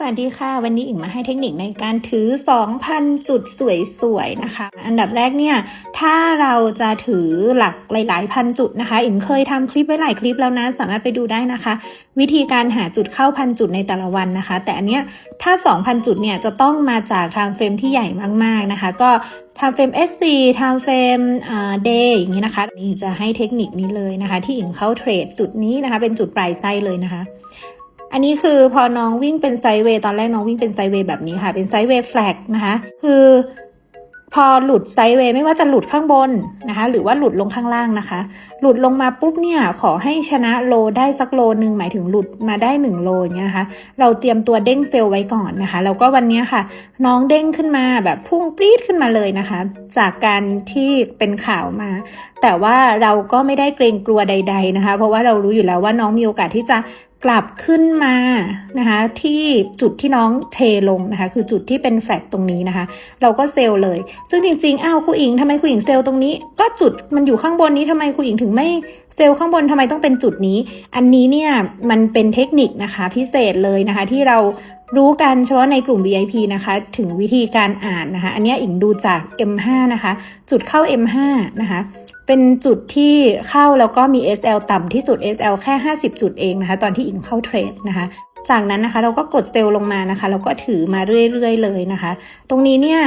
สวัสดีค่ะ วันนี้อิงมาให้เทคนิคในการถือ 2,000 จุดสวยๆนะคะ อันดับแรกเนี่ย ถ้าเราจะถือหลักหลายๆพันจุดนะคะ อิงเคยทำคลิปไว้หลายคลิปแล้วนะ สามารถไปดูได้นะคะ วิธีการหาจุดเข้าพันจุดในแต่ละวันนะคะ แต่อันเนี้ยถ้า 2,000 จุดเนี่ยจะต้องมาจากไทม์เฟรมที่ใหญ่มากๆนะคะ ก็ไทม์เฟรม S4 ไทม์เฟรมอ่า day อย่างนี้นะคะอิงจะให้เทคนิคนี้เลยนะคะ ที่อิงเข้าเทรดจุดนี้นะคะ เป็นจุดปลายไส้เลยนะคะ อันนี้คือพอน้องวิ่งเป็นไซเวย์ตอนแรกน้องวิ่งเป็นไซเวย์แบบนี้ค่ะ เป็นไซเวย์แฟลกนะคะคือพอหลุดไซเวย์ไม่ว่าจะหลุดข้างบนนะคะ หรือว่าหลุดลงข้างล่างนะคะ หลุดลงมาปุ๊บเนี่ยขอให้ชนะโลได้สักโลหนึ่งหมายถึงหลุดมาได้หนึ่งโลเงี้ยนะคะเราเตรียมตัวเด้งเซลล์ไว้ก่อนนะคะแล้วก็วันนี้ค่ะ น้องเด้งขึ้นมาแบบพุ่งปรี๊ดขึ้นมาเลยนะคะ จากการที่เป็นข่าวมา แต่ว่าเราก็ไม่ได้เกรงกลัวใด ๆนะคะ เพราะว่าเรารู้อยู่แล้วว่าน้องมีโอกาสที่จะกลับขึ้นมานะคะที่จุดที่น้องเทลงนะคะคือจุดที่เป็นแฟลกตรงนี้นะคะ เราก็เซลล์เลย ซึ่งจริงๆอ้าวครูอิงทำไมครูอิงเซลล์ตรงนี้ ก็จุดมันอยู่ข้างบนนี้ทำไมครูอิงถึงไม่เซลล์ข้างบนทำไมต้องเป็นจุดนี้ อันนี้เนี่ยมันเป็นเทคนิคนะคะพิเศษเลยนะคะที่เรารู้กันเฉพาะในกลุ่ม VIP นะคะ ถึงวิธีการอ่านนะคะ อันนี้อิงดูจาก M5 นะคะ จุดเข้า M5 นะคะ เป็นจุดที่เข้าแล้วก็มี SL ต่ำที่สุด SL แค่ 50 จุดเองนะคะ ตอนที่อิงเข้าเทรดนะคะ จากนั้นนะคะเราก็กดเซลล์ลงมานะคะ แล้วก็ถือมาเรื่อยๆเลยนะคะ ตรงนี้เนี่ย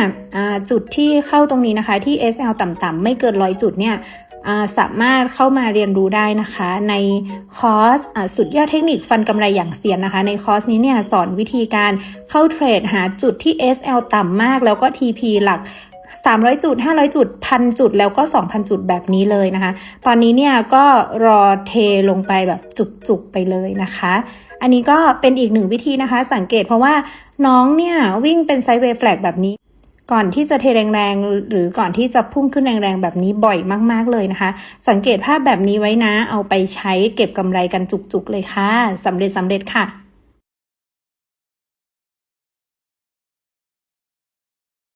จุดที่เข้าตรงนี้นะคะ ที่ SL ต่ำๆไม่เกินร้อยจุดเนี่ยสามารถเข้ามาเรียนรู้ได้นะคะ ในคอร์สสุดยอดเทคนิคฟันกำไรอย่างเซียนนะคะ ในคอร์สนี้เนี่ยสอนวิธีการเข้าเทรดหาจุดที่ SL ต่ำมาก แล้วก็ TP หลัก 300 จุด 500 จุด1,000จุดแล้วก็ 2,000 จุดแบบนี้เลยนะคะ ตอนนี้เนี่ยก็รอเทลงไปแบบจุกๆไปเลยนะคะ อันนี้ก็เป็นอีกหนึ่งวิธีนะคะ สังเกตเพราะว่าน้องเนี่ยวิ่งเป็นไซด์เวย์แฟลกแบบนี้ก่อนที่จะเทแรงๆ หรือก่อนที่จะพุ่งขึ้นแรงๆ แบบนี้บ่อยมากๆเลยนะคะ สังเกตภาพแบบนี้ไว้นะ เอาไปใช้เก็บกำไรกันจุกๆเลยค่ะสำเร็จสำเร็จค่ะ